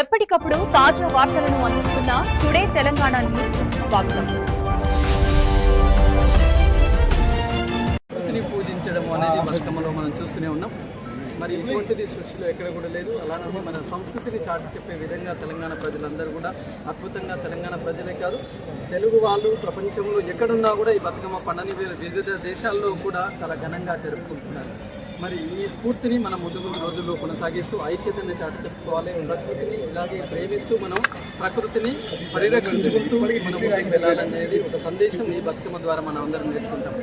ఎప్పటికప్పుడు తాజా వార్తలను అందిస్తున్న టుడే తెలంగాణ న్యూస్కు స్వాగతం. పూజించడం అనేది బతుకమ్మలో మనం చూస్తూనే ఉన్నాం. మరి ఇటువంటిది సృష్టిలో ఎక్కడ కూడా లేదు. అలాంటి మన సంస్కృతిని చాటి చెప్పే విధంగా తెలంగాణ ప్రజలందరూ కూడా అద్భుతంగా తెలంగాణ ప్రజలే కాదు. తెలుగు వాళ్ళు ప్రపంచంలో ఎక్కడున్నా కూడా ఈ బతుకమ్మ పండుగని వీరు వివిధ దేశాల్లో కూడా చాలా ఘనంగా జరుపుకుంటున్నారు. మరి ఈ స్ఫూర్తిని మనం ముందు ముందు రోజుల్లో కొనసాగిస్తూ ఐక్యతని చాటుకోవాలి ప్రకృతిని ఇలాగే ప్రేమిస్తూ మనం ప్రకృతిని పరిరక్షించుకుంటూ మనం ముందుకు వెళ్ళాలనేది ఒక సందేశం ఈ బతుకమ్మ ద్వారా మనం అందరం నేర్చుకుంటాం.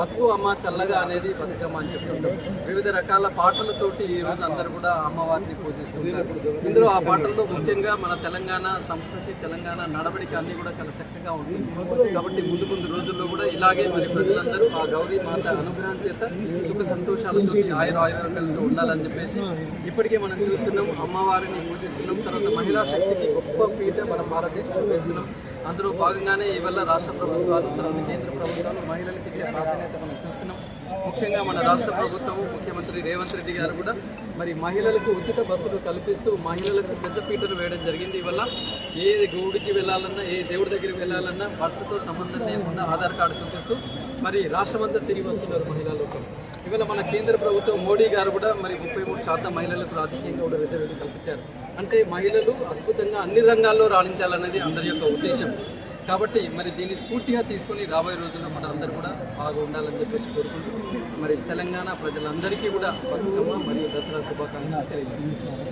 బతుకు అమ్మ చల్లగా అనేది బతుకమ్మ అని చెప్తుంటాం. వివిధ రకాల పాటలతోటి ఈ రోజు అందరూ కూడా అమ్మవారిని పూజిస్తుంటారు. ఇందులో ఆ పాటల్లో ముఖ్యంగా మన తెలంగాణ సంస్కృతి తెలంగాణ నడవడిక అన్ని కూడా చాలా చక్కగా ఉంటుంది కాబట్టి ముందు ముందు రోజుల్లో కూడా ఇలాగే మరి ప్రజలందరూ ఆ గౌరీ మాత అనుగ్రహం చేత సుఖ సంతోషాలతో ఆయుర ఆయుర్వేదంతో ఉండాలని చెప్పేసి ఇప్పటికే మనం చూస్తున్నాం అమ్మవారిని పూజిస్తున్నాం తర్వాత మహిళా శక్తికి గొప్ప పీఠ మన భారతదేశంలో వేస్తున్నాం అందులో భాగంగానే ఇవల్ల రాష్ట్ర ప్రభుత్వాలు తర్వాత కేంద్ర ప్రభుత్వాలు మహిళలకు ఇచ్చే ప్రాధాన్యత మనం చూస్తున్నాం. ముఖ్యంగా మన రాష్ట్ర ప్రభుత్వం ముఖ్యమంత్రి రేవంత్ రెడ్డి గారు కూడా మరి మహిళలకు ఉచిత బస్సులు కల్పిస్తూ మహిళలకు పెద్ద పీటలు వేయడం జరిగింది. ఇవల్ల ఏ గుడికి వెళ్ళాలన్నా ఏ దేవుడి దగ్గరికి వెళ్ళాలన్నా భర్తతో సంబంధం లేకుండా ఆధార్ కార్డు చూపిస్తూ మరి రాష్ట్రమంతా తిరిగి వస్తున్నారు మహిళలకు ఇవాళ మన కేంద్ర ప్రభుత్వం మోడీ గారు కూడా మరి ముప్పై మూడు శాతం మహిళలకు రాజకీయంగా కూడా రిజర్వేషన్ కల్పించారు. అంటే మహిళలు అద్భుతంగా అన్ని రంగాల్లో రాణించాలన్నది అందరి యొక్క ఉద్దేశం. కాబట్టి మరి దీన్ని స్ఫూర్తిగా తీసుకొని రాబోయే రోజుల్లో మన అందరూ కూడా బాగా ఉండాలని చెప్పేసి కోరుకుంటూ మరి తెలంగాణ ప్రజలందరికీ కూడా బతుకమ్మ మరియు దసరా శుభాకాంక్షలు తెలియజేస్తున్నాను